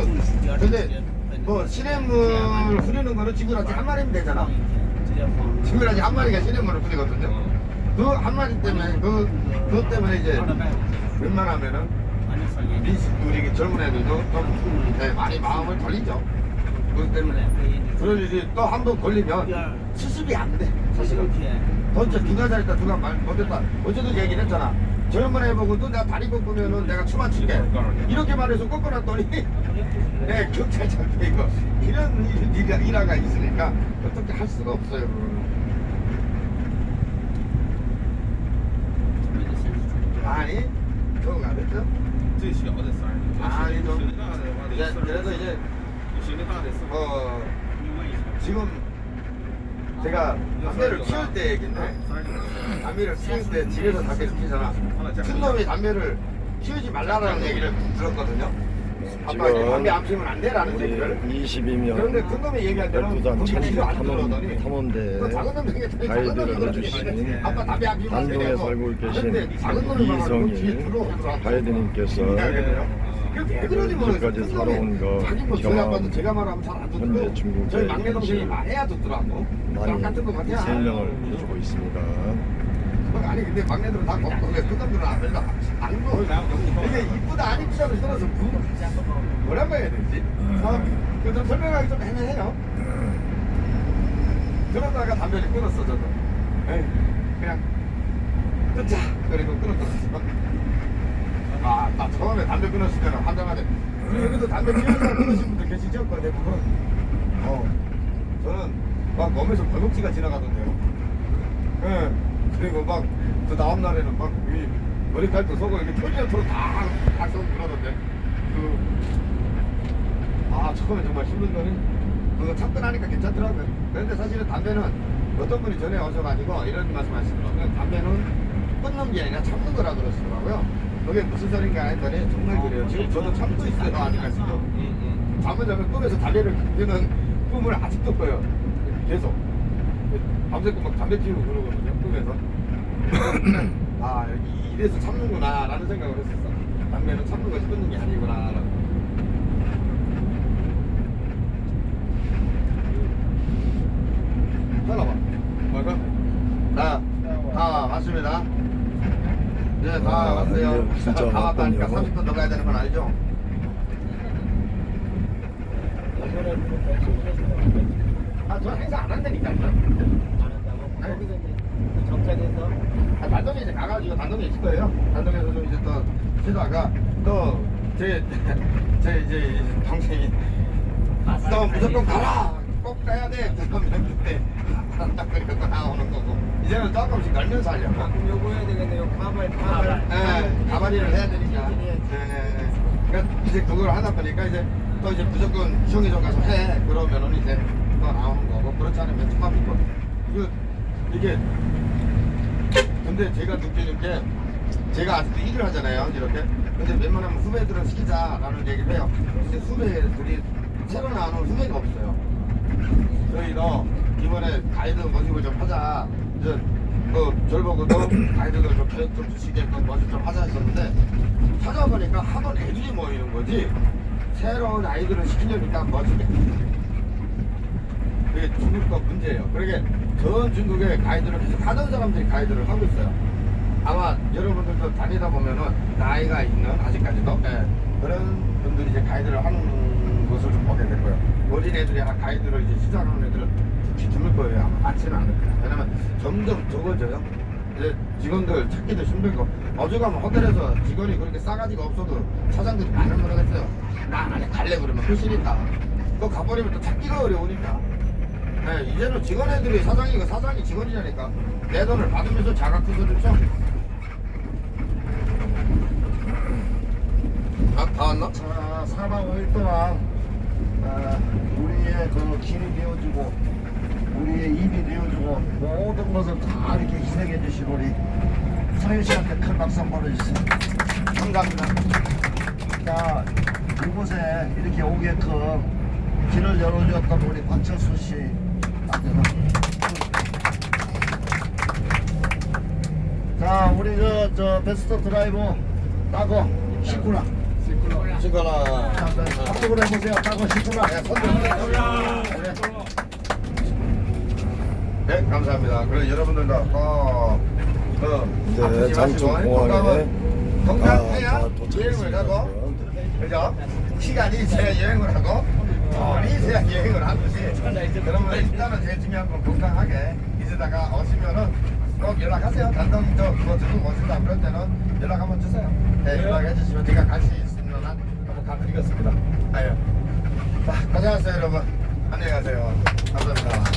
그, 근데 뭐 시냇물 흐르는 거는 지구라지 한 마리면 되잖아. 지구라지 한 마리가 시냇물을 흐리거든요. 그 한 마리 때문에 그 그것 때문에 이제 웬만하면은 민식 우리 젊은 애들도 좀 네, 많이 마음을 돌리죠. 그것 때문에 그런 일이 또 한 번 걸리면 수습이 안 돼. 사실은. 먼저 누가 잘했다 누가 말 못했다 어제도 얘기를 했잖아 지난번에 해보고도 내가 다리 꺾으면은 내가 춤 안 출게. 이렇게 말해서 꺾어놨더니 네 경찰한테 이거 이런 일, 일, 일화가 있으니까 어떻게 할 수가 없어요 아니 그거 안 했죠? 아니죠 그래서 이제 어 지금 제가 담배를 피울 때 얘긴데 담배를 피울 때 집에서 담배를 피잖아. 큰 놈이 담배를 피우지 말라라는 얘기를 들었거든요. 아빠 이제 담배 안 피우면 안 돼라는 얘기를. 그런데 22명 큰 놈이 얘기할 때는 12단 그게 참전 필요 안 탐험, 들어더니 탐험대 그 작은 놈이 얘기했더니 작은 가이드를 놈이 해주신 그러더니 아빠 담배 안 피우면 안 단동에 되냐고. 살고 계신 근데 작은 놈이 말하고 뒤에 이성일 들어오더라고 가이드님께서 그러 지 모르겠어. 지금까지 살아온 거 자기 뭐 아빠도 제가 말하면 잘안 듣고 현재 중국에 저희 막내 동생이 말해야 듣더라고. 막 같은 거 같아. 설명을 해주고 있습니다. 아니 근데 막내들은 다 먹고 왜 큰놈들은 안 된다. 안 먹어. 이게 이쁘다 안 이쁘다고 떠나서 그 뭐라고 해야 되지? 어, 그좀 설명하기 좀 애매해요. 그러다가 담배를 끊었어 저도. 에이, 그냥 끊자. 그리고 끊었어. 아, 나 처음에 담배 끊었을 때는 환장하네. 여기도 담배 피우는 끊으신 분들 계시죠? 그 대부분. 어, 저는 막 몸에서 벌목지가 지나가던데요. 예. 그리고 막, 그 다음날에는 막, 이 머리칼도 속을 이렇게 털려토록 다, 다 쏘고 그러던데. 그, 아, 처음에 정말 힘든 거니, 그거 나니까 괜찮더라고요. 그런데 사실은 담배는 어떤 분이 전에 오셔가지고 이런 말씀 하시더라고요. 담배는 끊는 게 아니라 참는 거라 그러시더라고요. 그게 무슨 소린가 했더니 정말 그래요. 지금 저도 참고 있어요. 아직까지도. 잠을 자면 꿈에서 담배를 피우는 꿈을 아직도 꿔요. 계속. 밤새고 막 담배 피우고 그러거든요. 꿈에서. 아, 여기 이래서 참는구나. 라는 생각을 했었어. 담배는 참는 것이 끊는 게 아니구나. 라는. 잘라봐. 뭐가? 자, 다 왔습니다. 네, 다 아, 왔어요. 네, 진짜 다 왔다니까 왔군요. 30분 더 가야 되는 건 알죠? 아, 저 행사 안 한다니까요. 정착해서 아, 단동에 이제 가가지고 단동에 있을 거예요. 단동에서 좀 이제 또 쉬다가 또 제, 제 이제 동생이 또 무조건 가라! 꼭 가야 돼! 그러면 그때 그리고 또 나오는 거고 이제는 조금씩 걸면서 하려고. 그럼 요거 해야 되겠네요. 예, 가발이를 해야 되니까. 예, 예, 예. 그러니까 이제 그걸 하다 보니까 이제 또 이제 무조건 형이좀 가서 해. 그러면은 이제 또 나오는 거고. 그렇지 않으면 처음 이거. 이거, 이게. 근데 제가 느끼는 게 제가 아직도 일을 하잖아요. 이렇게. 근데 웬만하면 후배들은 시키자라는 얘기를 해요. 근데 후배들이 새로 나오는 후배가 없어요. 저희도 이번에 가이드 모집을 좀 하자. 이제 그 절보고도 가이드들 좀 교육 좀 주시게끔 모집 좀 하자 했었는데 찾아보니까 하던 애들이 모이는 거지 새로운 아이들을 시키려니까 모집이 그게 중국도 문제예요. 그러게 전 중국에 가이드를 계속 하던 사람들이 가이드를 하고 있어요. 아마 여러분들도 다니다 보면은 나이가 있는 아직까지도 예, 그런 분들이 이제 가이드를 하는 것을 좀 보게 될 거예요. 어린 애들이 아, 가이드를 이제 시작하는 애들은 드물 거예요. 아마 많지는 않을 거예요. 왜냐면 점점 적어져요. 이제 직원들 찾기도 힘들고 어제 가면 호텔에서 직원이 그렇게 싸가지가 없어도 사장들이 많은 모르겠어요. 나 안에 갈래 그러면 훨씬이다. 그거 가버리면 또 찾기가 어려우니까. 네, 이제는 직원 애들이 사장이고 사장이 직원이라니까 내 돈을 받으면서 자각 투자를 쳐. 아, 다 왔나? 자, 4박 5일 동안 아, 우리의 그 길이 되어주고 모든 것을 다 이렇게 희생해 주신 우리 서현 씨한테 큰 박수 한번 보내주세요. 감사합니다. 자, 이곳에 이렇게 오게끔 길을 열어주었던 우리 박철수 씨한테는 자, 우리 그, 저 베스트 드라이버 따고 식구나 시거나. 한쪽으로 해보세요. 따고 싶구나. 네, 손 들어주세요. 네, 감사합니다. 그리고 여러분들도 꼭, 그, 네, 아프지 장충 마시고, 공항에 건강은 건강해야 아, 다 여행을. 가고, 그죠? 시간이 있어야 여행을 하고, 돈이 있어야 여행을 하듯이, 그러면 일단은 제일 중요한 건 건강하게, 이제다가 오시면은 꼭 연락하세요. 단독 저 그거 들고 오신다 그럴 때는 연락 한번 주세요. 네, 연락해 주시면 제가 갈수 있는 한 한번 가드리겠습니다. 아유. 자, 고생하셨어요, 여러분. 안녕히 가세요. 감사합니다.